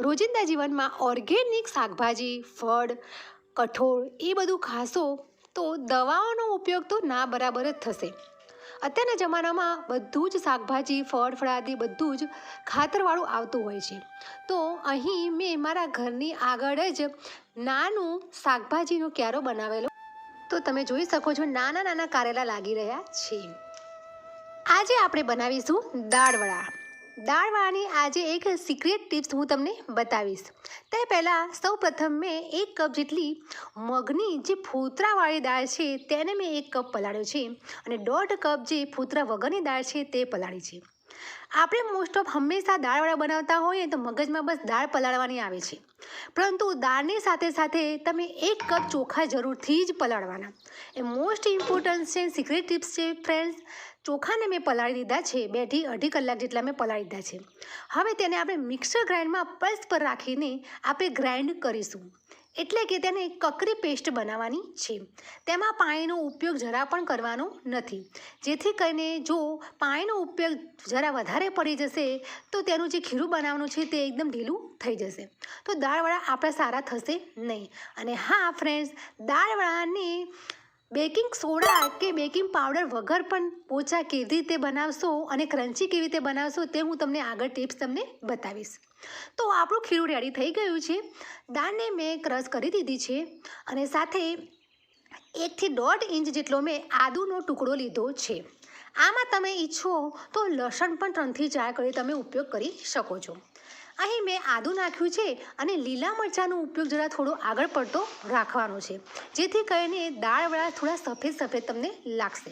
રોજિંદા જીવનમાં ઓર્ગેનિક શાકભાજી, ફળ, કઠોળ એ બધું ખાશો તો દવાઓનો ઉપયોગ તો ના બરાબર જ થશે. અત્યારના જમાનામાં બધું જ શાકભાજી, ફળ ફળાદી બધું જ ખાતરવાળું આવતું હોય છે. તો અહીં મેં મારા ઘરની આગળ જ નાનું શાકભાજીનો ક્યારો બનાવેલો. તો તમે જોઈ શકો છો નાના નાના કારેલા લાગી રહ્યા છે. આજે આપણે બનાવીશું દાળવડા દાળવડાની આજે એક સિક્રેટ ટિપ્સ હું તમને બતાવીશ. તે પહેલાં સૌ પ્રથમ મેં એક કપ જેટલી મગની જે ફૂતરાવાળી દાળ છે તેને મેં એક કપ પલાળ્યો છે અને દોઢ કપ જે ફૂતરા વગરની દાળ છે તે પલાળી છે. આપણે મોસ્ટ ઓફ હંમેશા દાળવડા બનાવતા હોઈએ તો મગજમાં બસ દાળ પલાળવાની આવે છે. પરંતુ દાળની સાથે સાથે તમે એક કપ ચોખા જરૂરથી જ પલાળવાના. એ મોસ્ટ ઇમ્પોર્ટન્ટ છે સિક્રેટ ટિપ્સ છે ફ્રેન્ડ્સ ચોખાને મેં પલાળી દીધા છે. બેથી અઢી કલાક જેટલા મેં પલાળી દીધા છે. હવે તેને આપણે મિક્સર ગ્રાઇન્ડમાં પલ્સ પર રાખીને આપણે ગ્રાઇન્ડ કરીશું. એટલે કે તેને કકરી પેસ્ટ બનાવવાની છે. તેમાં પાણીનો ઉપયોગ જરા પણ કરવાનો નથી. જેથી કરીને જો પાણીનો ઉપયોગ જરા વધારે પડી જશે, તો તેનું જે ખીરું બનાવવાનું છે તે એકદમ ઢીલું થઈ જશે. તો દાળવડા આપણા સારા થશે નહીં. અને હા ફ્રેન્ડ્સ દાળવડાને બેકિંગ સોડા કે બેકિંગ પાવડર વગર પણ પોચા કેવી રીતે બનાવશો અને ક્રન્ચી કેવી રીતે બનાવશો તે હું તમને આગળ ટિપ્સ તમને બતાવીશ. તો આપણું ખીરું રેડી થઈ ગયું છે. દાળને મેં ક્રશ કરી દીધી છે અને સાથે એકથી દોઢ ઇંચ જેટલો મેં આદુનો ટુકડો લીધો છે. આમાં તમે ઈચ્છો તો લસણ પણ ત્રણથી ચાર કરી તમે ઉપયોગ કરી શકો છો. અહીં મેં આદું નાખ્યું છે અને લીલા મરચાંનો ઉપયોગ જરા થોડો આગળ પડતો રાખવાનો છે, જેથી કરીને દાળવાળા થોડા સફેદ સફેદ તમને લાગશે.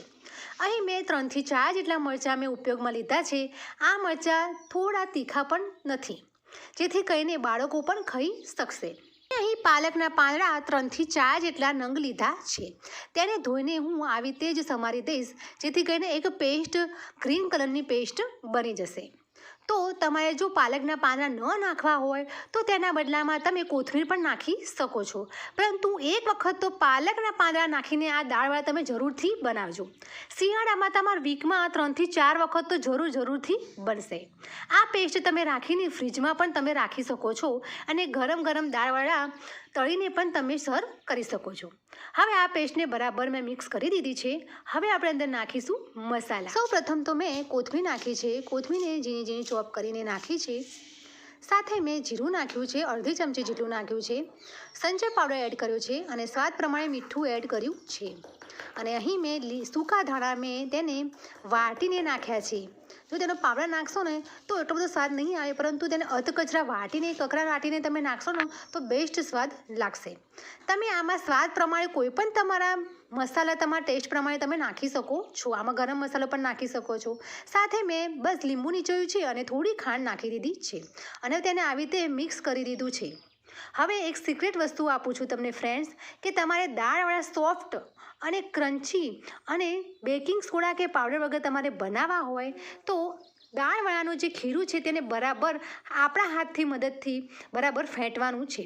અહીં મેં ત્રણથી ચાર જેટલા મરચાં મેં ઉપયોગમાં લીધા છે. આ મરચાં થોડા તીખા પણ નથી, જેથી કરીને બાળકો પણ ખાઈ શકશે. અહીં પાલકના પાંદડા ત્રણથી ચાર જેટલા નંગ લીધા છે. તેને ધોઈને હું આવી રીતે જ સમારી દઈશ, જેથી કરીને એક પેસ્ટ, ગ્રીન કલરની પેસ્ટ બની જશે. તો તમારે જો પાલકના પાંદડા ન નાખવા હોય, તો તેના બદલામાં તમે કોથમીર પણ નાખી શકો છો. પરંતુ એક વખત તો પાલકના પાંદડા નાખીને આ દાળવાળા તમે જરૂરથી બનાવજો. શિયાળામાં તમારા વીકમાં ત્રણથી ચાર વખત તો જરૂર, જરૂરથી બનશે. આ પેસ્ટ તમે રાખીને ફ્રીજમાં પણ તમે રાખી શકો છો અને ગરમ ગરમ દાળવાળા તળીને પણ તમે સર્વ કરી શકો છો. હવે આ પેસ્ટને બરાબર મેં મિક્સ કરી દીધી છે. હવે આપણે અંદર નાખીશું મસાલા. સૌ પ્રથમ તો મેં કોથમીર નાખી છે. કોથમીરને ઝીણી ઝીણી ચોપ કરીને નાખી છે. સાથે મેં જીરું નાખ્યું છે. અડધી ચમચી જેટલું નાખ્યું છે. સંચય પાવડર એડ કર્યો છે અને સ્વાદ પ્રમાણે મીઠું એડ કર્યું છે. અને અહીં મેં સૂકા ધાણા મેં તેને વાટીને નાખ્યા છે. જો તેનો પાવડર નાખશો ને, તો એટલો બધો સ્વાદ નહીં આવે, પરંતુ તેને અધકચરા વાટીને, કકરા વાટીને તમે નાખશો ને, તો બેસ્ટ સ્વાદ લાગશે. તમે આમાં સ્વાદ પ્રમાણે કોઈ પણ તમારા મસાલા તમારા ટેસ્ટ પ્રમાણે તમે નાખી શકો છો. આમાં ગરમ મસાલો પણ નાખી શકો છો. સાથે મેં બસ લીંબુ નીચોયું છે અને થોડી ખાંડ નાખી દીધી છે અને તેને આવી રીતે મિક્સ કરી દીધું છે. હવે એક સિક્રેટ વસ્તુ આપું છું તમને ફ્રેન્ડ્સ કે તમારે દાળવાળા સોફ્ટ અને ક્રન્ચી અને બેકિંગ સોડા કે પાવડર વગર તમારે બનાવવા હોય તો દાળવાળાનું જે ખીરું છે તેને બરાબર આપણા હાથથી મદદથી બરાબર ફેંટવાનું છે.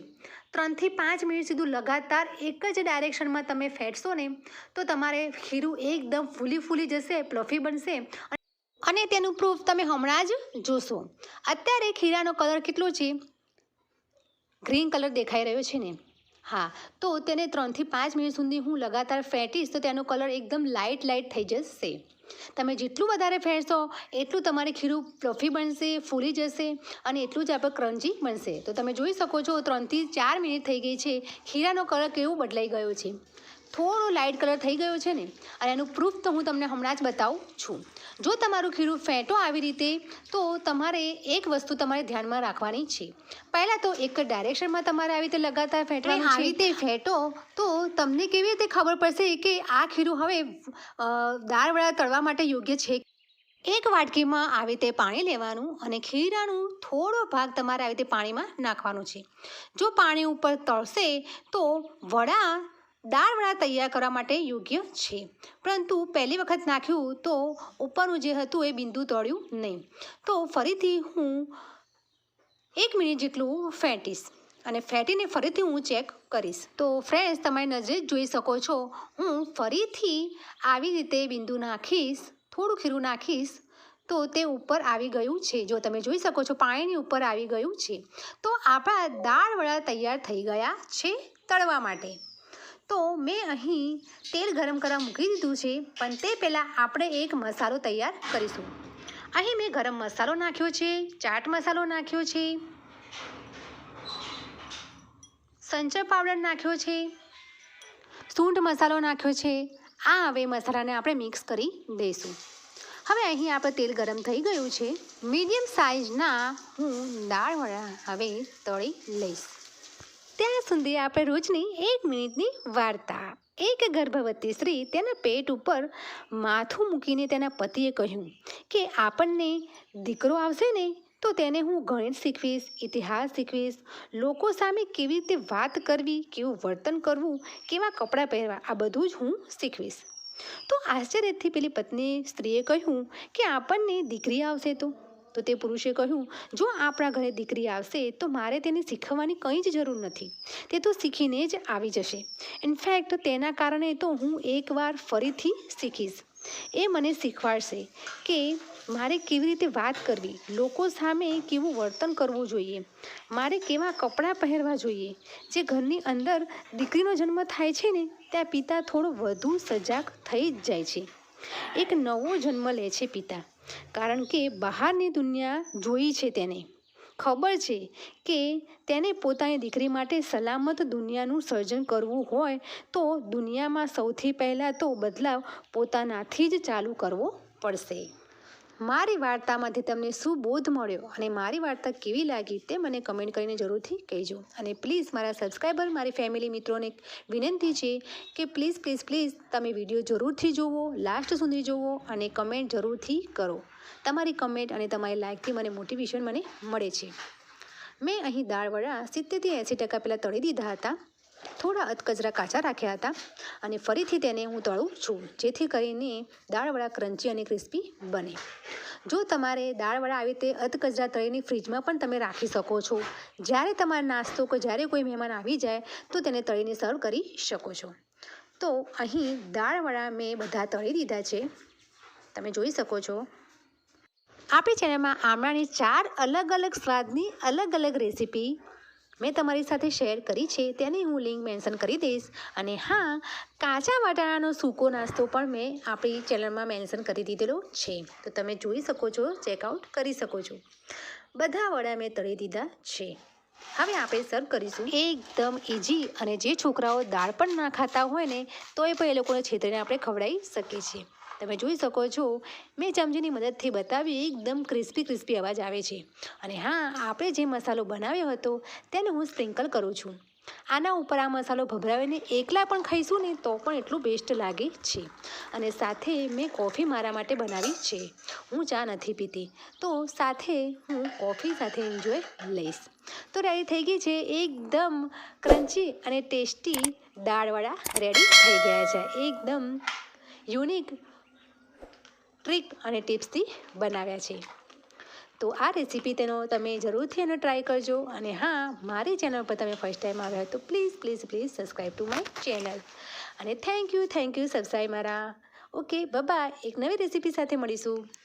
ત્રણથી પાંચ મિનિટ સુધી લગાતાર એક જ ડાયરેક્શનમાં તમે ફેંટશો ને તો તમારે ખીરું એકદમ ફૂલી ફૂલી જશે પ્લફી બનશે અને તેનું પ્રૂફ તમે હમણાં જ જોશો. અત્યારે ખીરાનો કલર કેટલો છે? ગ્રીન કલર દેખાઈ રહ્યો છે ને. હા, તો તેને ત્રણથી પાંચ મિનિટ સુધી હું લગાતાર ફેંટીશ તો તેનો કલર એકદમ લાઇટ લાઇટ થઈ જશે. તમે જેટલું વધારે ફેંટશો, એટલું તમારે ખીરું ફ્લફી બનશે, ફૂલી જશે અને એટલું જ આપણે ક્રન્ચી બનશે. તો તમે જોઈ શકો છો, ત્રણથી ચાર મિનિટ થઈ ગઈ છે. ખીરાનો કલર કેવો બદલાઈ ગયો છે. થોડો લાઇટ કલર થઈ ગયો છે ને અને એનું પ્રૂફ તો હું તમને હમણાં જ બતાવું છું. જો તમારું ખીરું ફેંટો આવી રીતે તો તમારે એક વસ્તુ તમારે ધ્યાનમાં રાખવાની છે. પહેલાં તો એક ડાયરેક્શનમાં તમારે આવી રીતે લગાતાર ફેંટવાનું છે. આવી રીતે ફેંટો તો તમને કેવી રીતે ખબર પડશે કે આ ખીરું હવે દાળવડા તળવા માટે યોગ્ય છે? એક વાટકીમાં આવી રીતે પાણી લેવાનું અને ખીરાનું થોડો ભાગ તમારે આવી રીતે પાણીમાં નાખવાનું છે. જો પાણી ઉપર તળશે તો વડા દાળવડા તૈયાર કરવા માટે યોગ્ય છે. પરંતુ પહેલી વખત નાખ્યું તો ઉપરનું જે હતું એ બિંદુ તળ્યું નહીં. તો ફરીથી હું એક મિનિટ જેટલું ફેંટીશ અને ફેંટીને ફરીથી હું ચેક કરીશ. તો ફ્રેન્ડ્સ, તમારી નજરે જોઈ શકો છો, હું ફરીથી આવી રીતે બિંદુ નાખીશ, થોડું ખીરું નાખીશ, તો તે ઉપર આવી ગયું છે. જો તમે જોઈ શકો છો, પાણીની ઉપર આવી ગયું છે. તો આપણા દાળવડા તૈયાર થઈ ગયા છે તળવા માટે. તો મેં અહીં તેલ ગરમ કરવા મૂકી દીધું છે, પણ તે પહેલાં આપણે એક મસાલો તૈયાર કરીશું. અહીં મેં ગરમ મસાલો નાખ્યો છે, ચાટ મસાલો નાખ્યો છે, સંચર પાવડર નાખ્યો છે, સૂંઠ મસાલો નાખ્યો છે. આ હવે મસાલાને આપણે મિક્સ કરી દઈશું. હવે અહીં આપણે તેલ ગરમ થઈ ગયું છે. મીડિયમ સાઇઝના હું દાળવડા હવે તળી લઈશ. ત્યાં સુધી આપણે રોજની એક મિનિટની વાર્તા. એક ગર્ભવતી સ્ત્રી તેના પેટ ઉપર માથું મૂકીને તેના પતિએ કહ્યું કે, આપણને દીકરો આવશે ને, તો તેને હું ગણિત શીખવીશ, ઇતિહાસ શીખવીશ. લોકો સામે કેવી રીતે વાત કરવી, કેવું વર્તન કરવું, કેવા કપડાં પહેરવા, આ બધું જ હું શીખવીશ. તો આશ્ચર્યથી પેલી પત્ની સ્ત્રીએ કહ્યું કે, આપણને દીકરી આવશે તો? તો તે પુરુષે કહ્યું, જો આપણા ઘરે દીકરી આવશે, તો મારે તેને શીખવવાની કંઈ જ જરૂર નથી. તે તો શીખીને જ આવી જશે. ઇનફેક્ટ તેના કારણે તો હું એકવાર ફરીથી શીખીશ. એ મને શીખવાડશે કે મારે કેવી રીતે વાત કરવી, લોકો સામે કેવું વર્તન કરવું જોઈએ, મારે કેવા કપડાં પહેરવા જોઈએ. જે ઘરની અંદર દીકરીનો જન્મ થાય છે ને, ત્યાં પિતા થોડો વધુ સજાગ થઈ જ જાય છે. એક નવો જન્મ લે છે પિતા. કારણ કે બહારની દુનિયા જોઈ છે તેને. ખબર છે કે તેને પોતાની દીકરી માટે સલામત દુનિયાનું સર્જન કરવું હોય તો દુનિયામાં સૌથી પહેલાં તો બદલાવ પોતાનાથી જ ચાલુ કરવો પડશે. મારી વાર્તામાંથી તમને શું બોધ મળ્યો અને મારી વાર્તા કેવી લાગી તે મને કમેન્ટ કરીને જરૂરથી કહેજો. અને પ્લીઝ મારા સબસ્ક્રાઈબર મારી ફેમિલી મિત્રોને વિનંતી છે કે પ્લીઝ પ્લીઝ પ્લીઝ તમે વીડિયો જરૂરથી જુઓ લાસ્ટ સુધી જુઓ અને કમેન્ટ જરૂરથી કરો. તમારી કમેન્ટ અને તમારી લાઇકથી મને મોટિવેશન મને મળે છે. મેં અહીં દાળ વડા સિત્તેરથી એંસી ટકા પહેલાં તળી દીધા હતા. થોડા અધકચરા કાચા રાખ્યા હતા અને ફરીથી તેને હું તળું છું, જેથી કરીને દાળવડા ક્રન્ચી અને ક્રિસ્પી બને. જો તમારે દાળવડા આવી રીતે અધકચરા તળીને ફ્રીજમાં પણ તમે રાખી શકો છો. જ્યારે તમારો નાસ્તો કે જ્યારે કોઈ મહેમાન આવી જાય, તો તેને તળીને સર્વ કરી શકો છો. તો અહીં દાળવડા મેં બધા તળી દીધા છે. તમે જોઈ શકો છો. આપણી ચેનલમાં આમળાની ચાર અલગ અલગ સ્વાદની અલગ અલગ રેસીપી મેં તમારી સાથે શેર કરી છે, તેની હું લિંક મેન્શન કરી દઈશ. અને હા, કાચા વાટાણાનો સૂકો નાસ્તો પણ મેં આપણી ચેનલમાં મેન્શન કરી દીધેલો છે. તો તમે જોઈ શકો છો ચેકઆઉટ કરી શકો છો. બધા વડા મેં તળી દીધા છે. હવે આપણે સર્વ કરીશું. એકદમ ઇઝી અને જે છોકરાઓ દાળ પણ ના ખાતા હોય ને, તોય પણ એ લોકોને છેતરીને આપણે ખવડાવી શકીએ છીએ. તમે જોઈ શકો છો, મેં ચમચીની મદદથી બતાવી એકદમ ક્રિસ્પી ક્રિસ્પી અવાજ આવે છે. અને હા, આપણે જે મસાલો બનાવ્યો હતો, તેને હું સ્પ્રિંકલ કરું છું. આના ઉપર આ મસાલો ભભરાવીને એકલા પણ ખાઈશું ને તો પણ એટલું બેસ્ટ લાગે છે. અને સાથે મેં કોફી મારા માટે બનાવી છે. હું ચા નથી પીતી, તો સાથે હું કોફી સાથે એન્જોય લઈશ. તો રેડી થઈ ગઈ છે, એકદમ ક્રન્ચી અને ટેસ્ટી દાળવાળા રેડી થઈ ગયા છે. એકદમ યુનિક ટ્રીક અને ટિપ્સથી બનાવ્યા છે. તો આ રેસીપી તેનો તમે જરૂરથી એનો ટ્રાય કરજો અને હા, મારી ચેનલ પર તમે ફર્સ્ટ ટાઈમ આવ્યા તો please please please subscribe to my channel. અને thank you thank you subscribe મારા. Okay, bye bye. એક નવી રેસીપી સાથે મળીશું.